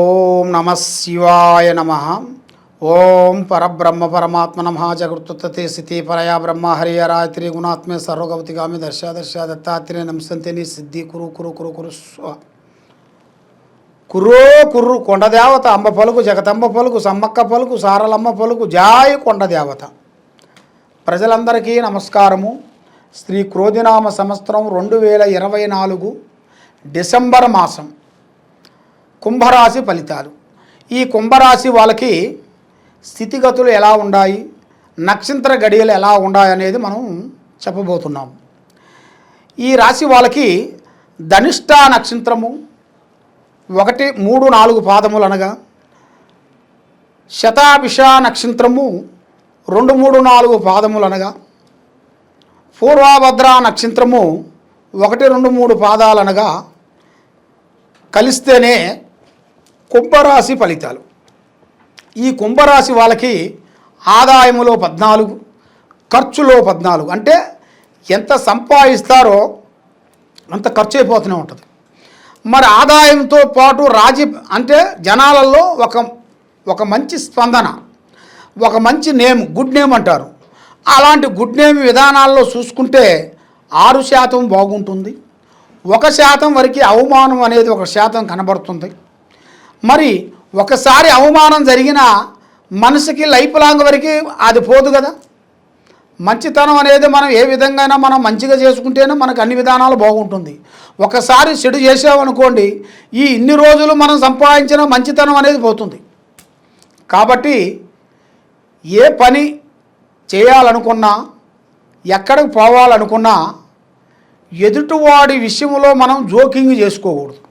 ఓం నమ శివాయ నమ. ఓం పరబ్రహ్మ పరమాత్మ నమ. జగృతుతే స్థితి పరయా బ్రహ్మ హరియరాత్రి గుణాత్మే సర్వగవతిగామి దర్శ దర్శ దత్తాత్రేయ నంశంతిని సిద్ధి. కురు కురు కురు కురు స్వ. కుర్రో కుర్రు కొండదేవత అమ్మ పలుకు జగతమ్మ పలుకు సమ్మక్క పలుకు సారలమ్మ పలుకు జాయ్ కొండదేవత ప్రజలందరికీ నమస్కారము. శ్రీ క్రోధినామ సంవత్సరం రెండు వేల ఇరవై నాలుగు డిసెంబర్ మాసం. కుంభరాశి ఫలితాలు. ఈ కుంభరాశి వాళ్ళకి స్థితిగతులు ఎలా ఉన్నాయి నక్షత్ర గడియలు ఎలా ఉన్నాయి అనేది మనం చెప్పబోతున్నాం. ఈ రాశి వాళ్ళకి ధనిష్ట నక్షత్రము ఒకటి మూడు నాలుగు పాదములు అనగా శతాభిష నక్షత్రము రెండు మూడు నాలుగు పాదములు అనగా పూర్వభద్ర నక్షత్రము ఒకటి రెండు మూడు పాదాలు అనగా కలిస్తేనే కుంభరాశి ఫలితాలు. ఈ కుంభరాశి వాళ్ళకి ఆదాయములో పద్నాలుగు ఖర్చులో పద్నాలుగు. అంటే ఎంత సంపాదిస్తారో అంత ఖర్చు అయిపోతూనే ఉంటుంది. మరి ఆదాయంతో పాటు రాజీ అంటే జనాలలో ఒక ఒక మంచి స్పందన ఒక మంచి నేమ్ గుడ్ నేమ్ అంటారు. అలాంటి గుడ్ నేమ్ విధానాల్లో చూసుకుంటే ఆరు శాతం బాగుంటుంది. ఒక శాతం వరకు అవమానం అనేది ఒక శాతం కనబడుతుంది. మరి ఒకసారి అవమానం జరిగిన మనసుకి లైఫ్ లాంగ్ వరకు అది పోదు కదా. మంచితనం అనేది మనం ఏ విధంగా మనం మంచిగా చేసుకుంటేనే మనకు అన్ని విధానాలు బాగుంటుంది. ఒకసారి చెడు చేసామనుకోండి ఈ ఇన్ని రోజులు మనం సంపాదించిన మంచితనం అనేది పోతుంది. కాబట్టి ఏ పని చేయాలనుకున్నా ఎక్కడికి పోవాలనుకున్నా ఎదుటివాడి విషయంలో మనం జోకింగ్ చేసుకోకూడదు.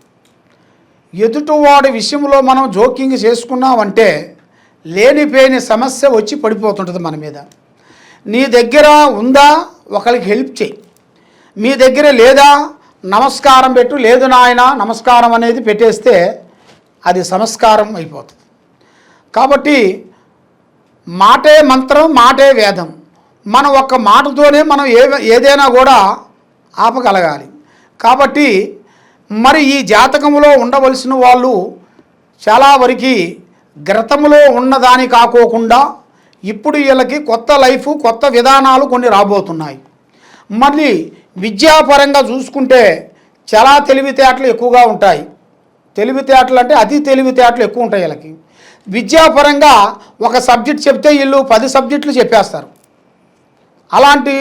ఎదుటివాడి విషయంలో మనం జోకింగ్ చేసుకున్నామంటే లేనిపోయిన సమస్య వచ్చి పడిపోతుంటుంది మన మీద. నీ దగ్గర ఉందా? ఒకరికి హెల్ప్ చేయి. మీ దగ్గర లేదా? నమస్కారం పెట్టు. లేదు నాయన నమస్కారం అనేది పెట్టేస్తే అది సంస్కారం అయిపోతుంది. కాబట్టి మాటే మంత్రం మాటే వేదం. మనం ఒక్క మాటతోనే మనం ఏ ఏదైనా కూడా ఆపగలగాలి. కాబట్టి మరి ఈ జాతకంలో ఉండవలసిన వాళ్ళు చాలా వరకు గ్రతములో ఉన్నదాని కాకోకుండా ఇప్పుడు వీళ్ళకి కొత్త లైఫ్ కొత్త విధానాలు కొన్ని రాబోతున్నాయి. మళ్ళీ విద్యాపరంగా చూసుకుంటే చాలా తెలివితేటలు ఎక్కువగా ఉంటాయి. తెలివితేటలు అంటే అతి తెలివితేటలు ఎక్కువ ఉంటాయి వీళ్ళకి. విద్యాపరంగా ఒక సబ్జెక్ట్ చెప్తే వీళ్ళు పది సబ్జెక్టులు చెప్పేస్తారు. అలాంటి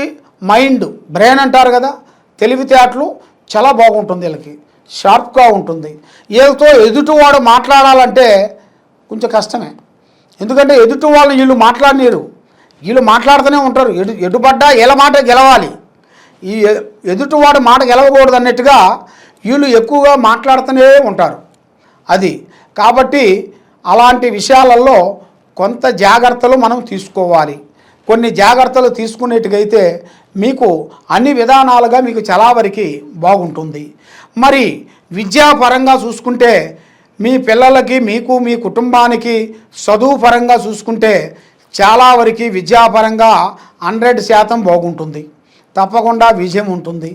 మైండ్ బ్రెయిన్ అంటారు కదా తెలివితేటలు చాలా బాగుంటుంది వీళ్ళకి. షార్ప్గా ఉంటుంది. వీళ్ళతో ఎదుటివాడు మాట్లాడాలంటే కొంచెం కష్టమే. ఎందుకంటే ఎదుటి వాళ్ళని వీళ్ళు మాట్లాడలేరు. వీళ్ళు మాట్లాడుతూనే ఉంటారు. ఎడు ఎడుపడ్డా ఎలా మాట గెలవాలి? ఈ ఎదుటివాడు మాట గెలవకూడదు అన్నట్టుగా వీళ్ళు ఎక్కువగా మాట్లాడుతూనే ఉంటారు. అది కాబట్టి అలాంటి విషయాలలో కొంత జాగ్రత్తలు మనం తీసుకోవాలి. కొన్ని జాగ్రత్తలు తీసుకునేట్టుగైతే మీకు అన్ని విధానాలుగా మీకు చాలా వరకు బాగుంటుంది. మరి విద్యాపరంగా చూసుకుంటే మీ పిల్లలకి మీకు మీ కుటుంబానికి చదువు పరంగా చూసుకుంటే చాలా వరకు విద్యాపరంగా హండ్రెడ్ శాతం బాగుంటుంది. తప్పకుండా విజయం ఉంటుంది.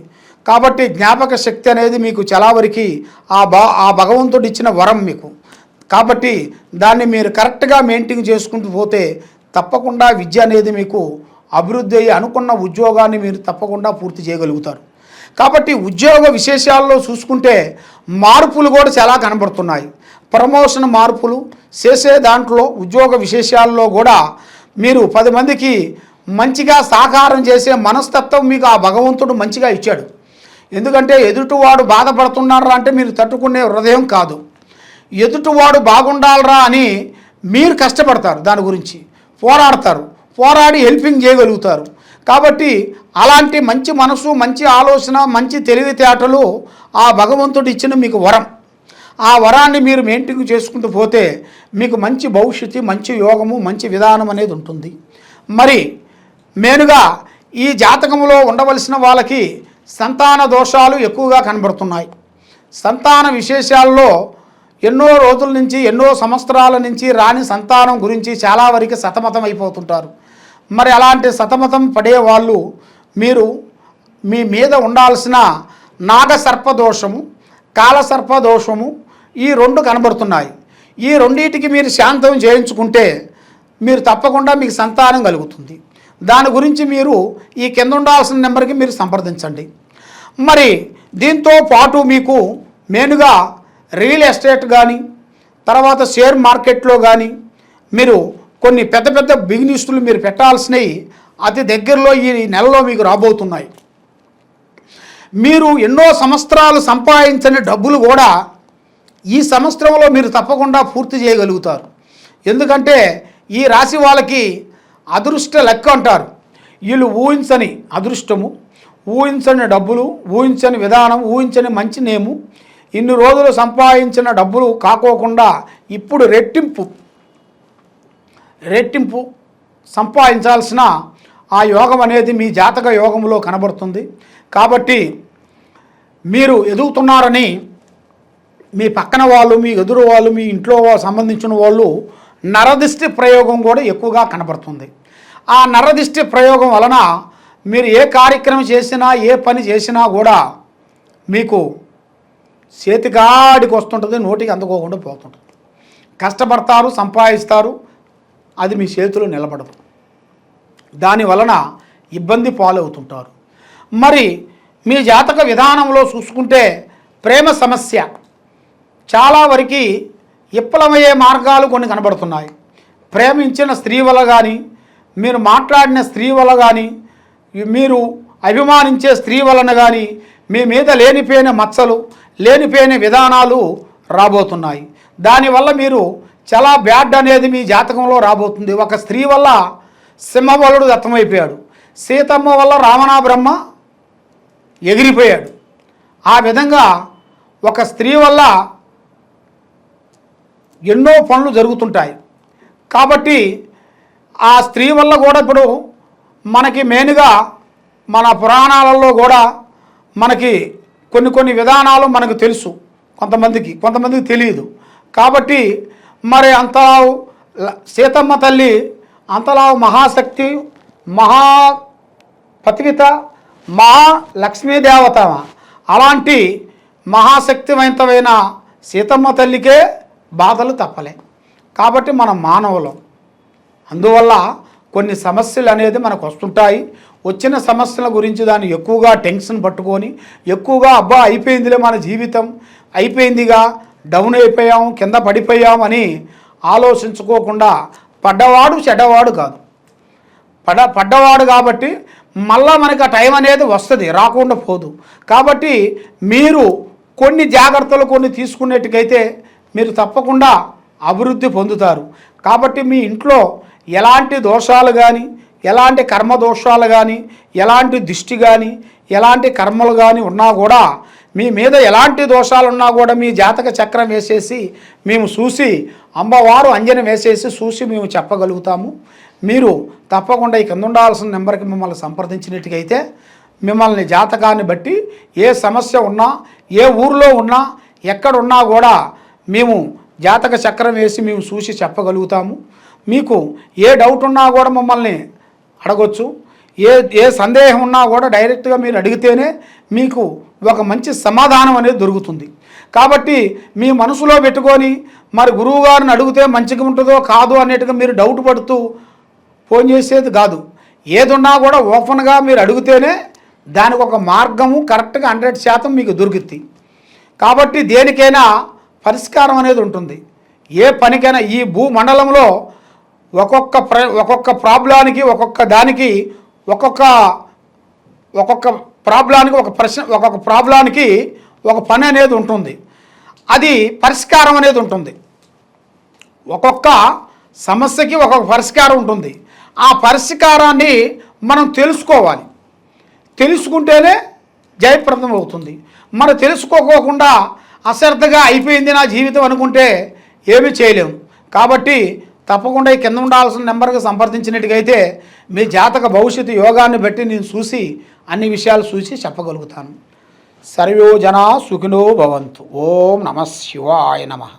కాబట్టి జ్ఞాపక శక్తి అనేది మీకు చాలా వరకు ఆ బా ఆ భగవంతుడు ఇచ్చిన వరం మీకు. కాబట్టి దాన్ని మీరు కరెక్ట్గా మెయింటైన్ చేసుకుంటూ పోతే తప్పకుండా విద్య అనేది మీకు అభివృద్ధి అయ్యి అనుకున్న ఉద్యోగాన్ని మీరు తప్పకుండా పూర్తి చేయగలుగుతారు. కాబట్టి ఉద్యోగ విశేషాల్లో చూసుకుంటే మార్పులు కూడా చాలా కనబడుతున్నాయి. ప్రమోషన్ మార్పులు చేసే దాంట్లో ఉద్యోగ విశేషాల్లో కూడా మీరు పది మందికి మంచిగా సాకారం చేసే మనస్తత్వం మీకు ఆ భగవంతుడు మంచిగా ఇచ్చాడు. ఎందుకంటే ఎదుటివాడు బాధపడుతున్నారా అంటే మీరు తట్టుకునే హృదయం కాదు. ఎదుటివాడు బాగుండాలరా అని మీరు కష్టపడతారు దాని గురించి. పోరాడతారు పోరాడి హెల్పింగ్ చేయగలుగుతారు. కాబట్టి అలాంటి మంచి మనసు మంచి ఆలోచన మంచి తెలివితేటలు ఆ భగవంతుడు ఇచ్చిన మీకు వరం. ఆ వరాన్ని మీరు మెయింటైన్ చేసుకుంటూ పోతే మీకు మంచి భవిష్యత్తు మంచి యోగము మంచి విధానం అనేది ఉంటుంది. మరి మెయిన్గా ఈ జాతకంలో ఉండవలసిన వాళ్ళకి సంతాన దోషాలు ఎక్కువగా కనబడుతున్నాయి. సంతాన విశేషాల్లో ఎన్నో రోజుల నుంచి ఎన్నో సంవత్సరాల నుంచి రాని సంతానం గురించి చాలా వరకు సతమతం అయిపోతుంటారు. మరి అలాంటి సతమతం పడే వాళ్ళు మీరు మీ మీద ఉండాల్సిన నాగసర్పదోషము దోషము దోషము ఈ రెండు కనబడుతున్నాయి. ఈ రెండింటికి మీరు శాంతం చేయించుకుంటే మీరు తప్పకుండా మీకు సంతానం కలుగుతుంది. దాని గురించి మీరు ఈ కింద ఉండాల్సిన నెంబర్కి మీరు సంప్రదించండి. మరి దీంతో పాటు మీకు మెయిన్గా రియల్ ఎస్టేట్ కానీ తర్వాత షేర్ మార్కెట్లో కానీ మీరు కొన్ని పెద్ద పెద్ద బిజినెస్లు మీరు పెట్టాల్సినవి అతి దగ్గరలో ఈ నెలలో మీకు రాబోతున్నాయి. మీరు ఎన్నో సంవత్సరాలు సంపాదించని డబ్బులు కూడా ఈ సంవత్సరంలో మీరు తప్పకుండా పూర్తి చేయగలుగుతారు. ఎందుకంటే ఈ రాశి వాళ్ళకి అదృష్ట లెక్క అంటారు. వీళ్ళు ఊహించని అదృష్టము ఊహించని డబ్బులు ఊహించని విధానం ఊహించని మంచి నేము ఇన్ని రోజులు సంపాదించిన డబ్బులు కాకోకుండా ఇప్పుడు రెట్టింపు రెట్టింపు సంపాదించాల్సిన ఆ యోగం అనేది మీ జాతక యోగంలో కనబడుతుంది. కాబట్టి మీరు ఎదుగుతున్నారని మీ పక్కన వాళ్ళు మీ ఎదురు వాళ్ళు మీ ఇంట్లో సంబంధించిన వాళ్ళు నరదిష్టి ప్రయోగం కూడా ఎక్కువగా కనబడుతుంది. ఆ నరదిష్టి ప్రయోగం వలన మీరు ఏ కార్యక్రమం చేసినా ఏ పని చేసినా కూడా మీకు చేతికాడికి వస్తుంటుంది నోటికి అందుకోకుండా పోతుంటుంది. కష్టపడతారు సంపాదిస్తారు అది మీ చేతిలో నిలబడదు. దాని వలన ఇబ్బంది పాలవుతుంటారు. మరి మీ జాతక విధానంలో చూసుకుంటే ప్రేమ సమస్య చాలా వరకు విఫలమయ్యే మార్గాలు కొన్ని కనబడుతున్నాయి. ప్రేమించిన స్త్రీ వల్ల కానీ మీరు మాట్లాడిన స్త్రీ వల్ల కానీ మీరు అభిమానించే స్త్రీ వలన కానీ మీ మీద లేనిపోయిన మచ్చలు లేనిపోయిన విధానాలు రాబోతున్నాయి. దానివల్ల మీరు చాలా బ్యాడ్ అనేది మీ జాతకంలో రాబోతుంది. ఒక స్త్రీ వల్ల సింహబలుడు దత్తమైపోయాడు. సీతమ్మ వల్ల రావణా బ్రహ్మ ఎగిరిపోయాడు. ఆ విధంగా ఒక స్త్రీ వల్ల ఎన్నో పనులు జరుగుతుంటాయి. కాబట్టి ఆ స్త్రీ వల్ల కూడా ఇప్పుడు మనకి మెయిన్గా మన పురాణాలలో కూడా మనకి కొన్ని కొన్ని విధానాలు మనకు తెలుసు. కొంతమందికి కొంతమందికి తెలియదు కాబట్టి మరి అంతలావు సీతమ్మ తల్లి అంతలావు మహాశక్తి మహా పతివిత మహా లక్ష్మీదేవత అలాంటి మహాశక్తివంతమైన సీతమ్మ తల్లికే బాధలు తప్పలే. కాబట్టి మనం మానవులం. అందువల్ల కొన్ని సమస్యలు అనేది మనకు వస్తుంటాయి. వచ్చిన సమస్యల గురించి దాన్ని ఎక్కువగా టెన్షన్ పట్టుకొని ఎక్కువగా అబ్బా అయిపోయిందిలే మన జీవితం అయిపోయిందిగా డౌన్ అయిపోయాం కింద పడిపోయామని ఆలోచించుకోకుండా పడ్డవాడు చెడ్డవాడు కాదు. పడ పడ్డవాడు కాబట్టి మళ్ళా మనకి ఆ టైం అనేది వస్తుంది రాకుండా పోదు. కాబట్టి మీరు కొన్ని జాగ్రత్తలు కొన్ని తీసుకునేట్టుకైతే మీరు తప్పకుండా అభివృద్ధి పొందుతారు. కాబట్టి మీ ఇంట్లో ఎలాంటి దోషాలు కానీ ఎలాంటి కర్మ దోషాలు కానీ ఎలాంటి దిష్టి కానీ ఎలాంటి కర్మలు కానీ ఉన్నా కూడా మీ మీద ఎలాంటి దోషాలు ఉన్నా కూడా మీ జాతక చక్రం వేసేసి మేము చూసి అమ్మవారు అంజన వేసేసి చూసి మేము చెప్పగలుగుతాము. మీరు తప్పకుండా ఈ కింద ఉండాల్సిన నెంబర్కి మిమ్మల్ని సంప్రదించినట్టుకైతే మిమ్మల్ని జాతకాన్ని బట్టి ఏ సమస్య ఉన్నా ఏ ఊరిలో ఉన్నా ఎక్కడున్నా కూడా మేము జాతక చక్రం వేసి మేము చూసి చెప్పగలుగుతాము. మీకు ఏ డౌట్ ఉన్నా కూడా మమ్మల్ని అడగొచ్చు. ఏ ఏ సందేహం ఉన్నా కూడా డైరెక్ట్గా మీరు అడిగితేనే మీకు ఒక మంచి సమాధానం అనేది దొరుకుతుంది. కాబట్టి మీ మనసులో పెట్టుకొని మరి గురువు గారిని అడిగితే మంచిగా ఉంటుందో కాదు అనేట్టుగా మీరు డౌట్ పడుతూ ఫోన్ చేసేది కాదు. ఏదున్నా కూడా ఓపెన్గా మీరు అడిగితేనే దానికి ఒక మార్గము కరెక్ట్గా హండ్రెడ్ శాతం మీకు దొరుకుద్ది. కాబట్టి దేనికైనా పరిష్కారం అనేది ఉంటుంది. ఏ పనికైనా ఈ భూమండలంలో ఒక్కొక్క ప్ర ఒక్కొక్క ప్రాబ్లానికి ఒక్కొక్క దానికి ఒక్కొక్క ఒక్కొక్క ప్రాబ్లానికి ఒక ప్రశ్న ఒక్కొక్క ప్రాబ్లానికి ఒక పని అనేది ఉంటుంది. అది పరిష్కారం అనేది ఉంటుంది. ఒక్కొక్క సమస్యకి ఒక్కొక్క పరిష్కారం ఉంటుంది. ఆ పరిష్కారాన్ని మనం తెలుసుకోవాలి. తెలుసుకుంటేనే జయప్రదం అవుతుంది మనం తెలుసుకోకోకుండా అశ్రద్ధగా అయిపోయింది నా జీవితం అనుకుంటే ఏమీ చేయలేము కాబట్టి తప్పకుండా ఈ కింద ఉండాల్సిన నెంబర్కి సంప్రదించినట్టుగైతే మీ జాతక భవిష్యత్తు యోగాన్ని బట్టి నేను చూసి అన్ని విషయాలు చూసి చెప్పగలుగుతాను. సర్వో జనా సుఖినో భవంతు. ఓం నమ శివాయ నమః.